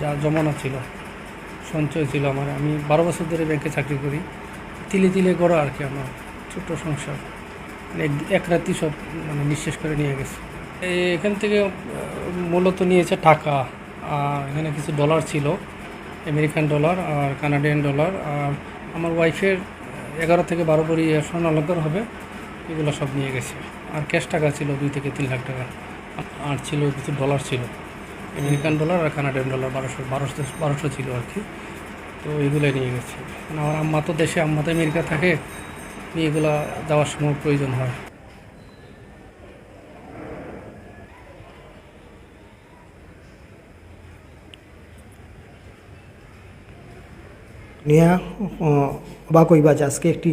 যা জমানো ছিল, সঞ্চয় ছিল আমার। আমি বারো বছর ধরে ব্যাংকে চাকরি করি। তিলে তিলে গড়া আর কি আমার ছোট্ট সংসার। মানে এক রাতি সব মানে নিঃশেষ করে নিয়ে গেছে। এখান থেকে মূলত নিয়েছে টাকা। আর এখানে কিছু ডলার ছিল, আমেরিকান ডলার আর কানাডিয়ান ডলার। আর আমার ওয়াইফের এগারো থেকে বারো ভরি স্বর্ণ অলঙ্কার হবে, এগুলো সব নিয়ে গেছে। আর ক্যাশ টাকা ছিল দুই থেকে তিন লাখ টাকা। আর ছিল কিছু ডলার ছিল। আমেরিকান ডলার আর কানাডিয়ান ডলার বারোশো বারোশো বারোশো ছিল আর কি। তো এগুলো নিয়ে গেছি। মানে আমার আম্মা তো দেশে, আম্মা তো আমেরিকা থাকে এগুলা যাওয়ার সময় প্রয়োজন হয়। নিয়া বা কইবা যে আজকে একটি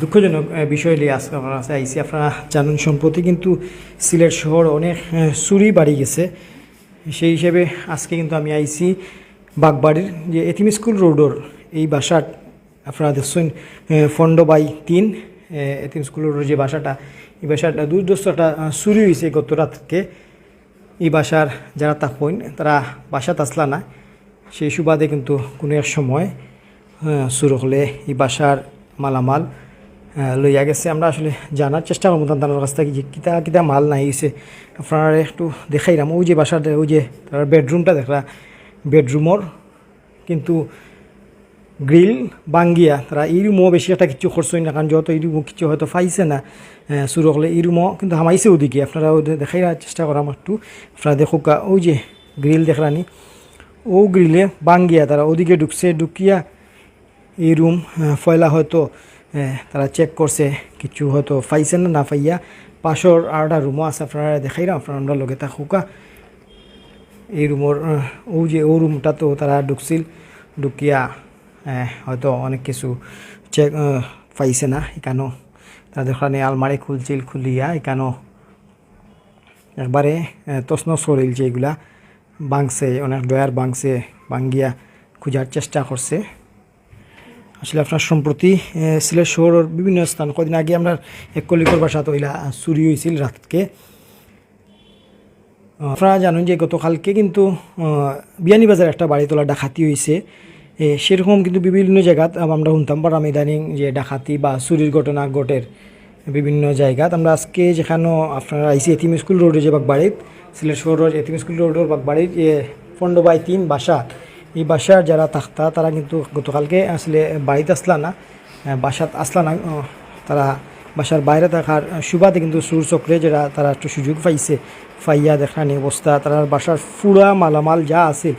দুঃখজনক বিষয় নিয়ে আজকে আপনার কাছে আইসি আপনারা জানেন, সম্প্রতি কিন্তু সিলেট শহর অনেক চুরি বাড়ি গেছে। সেই হিসেবে আজকে কিন্তু আমি আইসি বাগবাড়ির যে এতিম স্কুল রোডর এই বাসার আপনারা দেখছেন ফন্ড বাই তিন এতিম স্কুল রোডের যে বাসাটা, এই বাসাটা দুর্দস্ত একটা চুরি হয়েছে গত রাতকে। এই বাসার যারা থাকবেন তারা বাসাত আসলা না। সেই সুবাদে কিন্তু কোনো এক সময় সুর হলে এই বাসার মালামাল লইয়া গেছে। আমরা আসলে জানার চেষ্টা করব তার কাছ থেকে যে কিতা কিতা মাল নাই গেছে আপনারা একটু দেখাইলাম। ওই যে বাসার ওই যে তার বেডরুমটা দেখলা। বেডরুমর কিন্তু গ্রিল বাঙ্গিয়া তারা এই রুমও বেশি একটা কিছু খরচ হয় না, কারণ যত এই রুমও কিছু হয়তো পাইছে না শুরু হলে এই রুমও কিন্তু হামাইছে ওদিকে। আপনারা দেখাই চেষ্টা করা আমার একটু। আপনারা দেখুক ওই যে গ্রিল দেখলানি ও গ্রিলে বাঙ্গিয়া তারা ওদিকে ঢুকছে, ঢুকিয়া এই রুম ফয়লা হয়তো তারা চেক করছে, কিছু হয়তো পাইছে না না পাইয়া পাশর আর একটা রুমও আছে, আপনারা দেখাই না, আপনারা আমরা লগে থাকুকা এই রুমর ও যে, ও রুমটা তো তারা ঢুকছিল, ঢুকিয়া হয়তো অনেক কিছু চেক পাইছে না, এখানেও। তাদের ওখানে আলমারি খুলছিল, খুলিয়া এখানেও। একবারে তছনছ করিলছে এগুলা। বাংছে, অনেক ডয়ার বাংছে বাঙ্গিয়া খোঁজার চেষ্টা করছে। আসলে আপনার সম্প্রতি সিলেট শহরের বিভিন্ন স্থান। কদিন আগে আমরা এক কলিকর বাসা তৈলা চুরি হয়েছিল রাতকে। আপনারা জানেন যে গতকালকে কিন্তু বিয়ানীবাজার একটা বাড়ি তোলা ডাকাতি হয়েছে সেরকম কিন্তু বিভিন্ন জায়গাত আমরা শুনতাম পারাম ইদানিং যে ডাকাতি বা চুরির ঘটনা ঘটের বিভিন্ন জায়গাত আমরা আজকে যেখানে আপনারা আইসি এতিম স্কুল রোডে যে বাগবাড়িত, সিলেট শহরের এতিম স্কুল রোডের বাগবাড়ির যে বাই তিন বাসা। এই বাসার যারা থাকতা তারা কিন্তু গতকালকে আসলে বাড়িতে আসলা না বাসাত আসলা না তারা বাসার বাইরে থাকার সুবাদে কিন্তু সুর চক্রে যারা, তারা একটু সুযোগ পাইছে। ফাইয়া, দেখানি অবস্থা তারা বাসার ফুরা মালামাল যা আছে,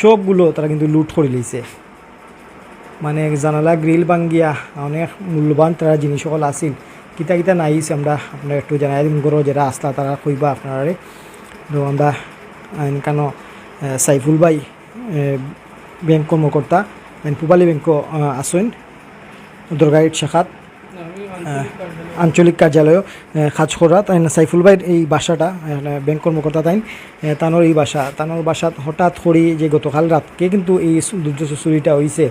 সবগুলো তারা কিন্তু লুট করে লইছে। মানে জানালা, গ্রিল বাঙ্গিয়া অনেক মূল্যবান তারা জিনিস সকল আছিল কিতা কিতা নাইছে আমরা আপনার একটু জানাই দিন করো যারা আসলা, তারা কইবা আপনারা আমরা কেন সাইফুল ভাই ব্যাংক কর্মকর্তা পুবালি ব্যাংক আসেন দরগাইট শাখাত আঞ্চলিক কার্যালয় খাজখোরা তাই সাইফুল ভাইয়ের এই বাসাটা ব্যাংক কর্মকর্তা তাই তানোর এই বাসা, তানোর বাসাত হঠাৎ করে যে গতকাল রাতকে কিন্তু এই দুর্য চুরিটা হয়েছে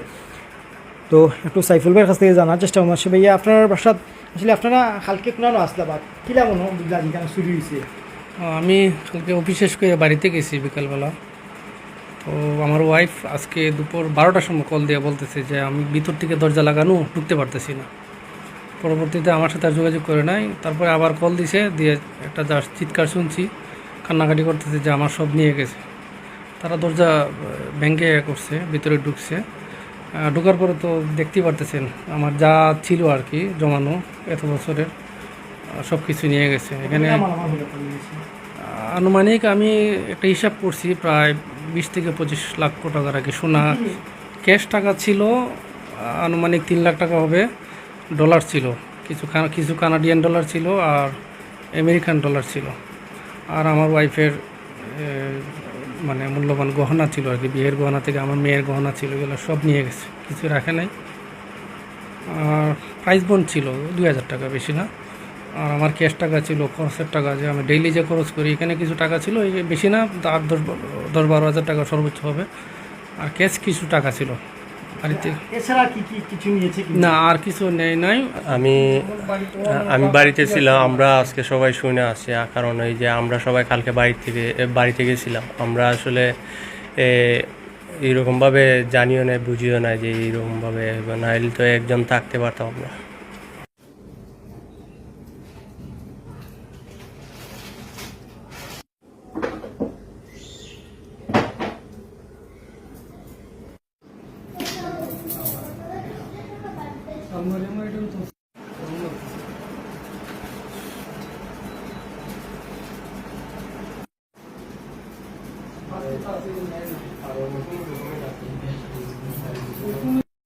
তো একটু সাইফুল ভাইয়ের কাছ থেকে জানার চেষ্টা করছি ভাইয়া আপনার বাসাত, আসলে আপনারা কালকে কোনানো আসলা বা কিলা মনে হয় চুরি হয়েছে আমি কালকে অফিস শেষ করে বাড়িতে গেছি বিকালবেলা। তো আমার ওয়াইফ আজকে দুপুর বারোটার সময় কল দিয়ে বলতেছে যে আমি ভিতর থেকে দরজা লাগানো ঢুকতে পারতেছি না। পরবর্তীতে আমার সাথে আর যোগাযোগ করে নাই। তারপরে আবার কল দিছে, দিয়ে একটা যা চিৎকার শুনছি। কান্নাকাটি করতেছে যে আমার সব নিয়ে গেছে। তারা দরজা ব্যাংকে করছে, ভিতরে ঢুকছে। ঢোকার পরে তো দেখতেই পারতেছেন, আমার যা ছিল আর কি জমানো, এত বছরের সব কিছু নিয়ে গেছে। এখানে আনুমানিক আমি একটা হিসাব করছি প্রায় বিশ থেকে পঁচিশ লাখ টাকার আগে। সোনা ক্যাশ টাকা ছিল আনুমানিক তিন লাখ টাকা হবে ডলার ছিল। কিছু কিছু কানাডিয়ান ডলার ছিল আর আমেরিকান ডলার ছিল। আর আমার ওয়াইফের মানে মূল্যবান গহনা ছিল আর কি বিয়ের গহনা থেকে আমার মেয়ের গহনা ছিল এগুলো সব নিয়ে গেছে কিছু রাখে নাই। আর প্রাইস বন্ড ছিল দুই হাজার টাকা বেশি না। আর আমার ক্যাশ টাকা ছিল খরচের টাকা যে আমি ডেইলি যে খরচ করি এখানে কিছু টাকা ছিল এই বেশি না আট দশ দশ বারো হাজার টাকা সর্বোচ্চ হবে। আর ক্যাশ কিছু টাকা ছিল। বাড়িতে এছাড়া কি কি কিছু নিয়েছে না আর কিছু নেই নাই। আমি আমি বাড়িতে ছিলাম আমরা আজকে সবাই শুনে আসছি কারণ এই যে আমরা সবাই কালকে বাড়ি থেকে বাড়িতে গেছিলাম। আমরা আসলে এ, এইরকমভাবে জানিও না বুঝিও না যে এইরকমভাবে নাহলে তো একজন থাকতে পারতাম না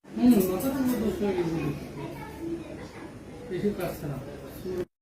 হুম মাথাটা পুরো দোষ হয়ে গেছে কাটছে না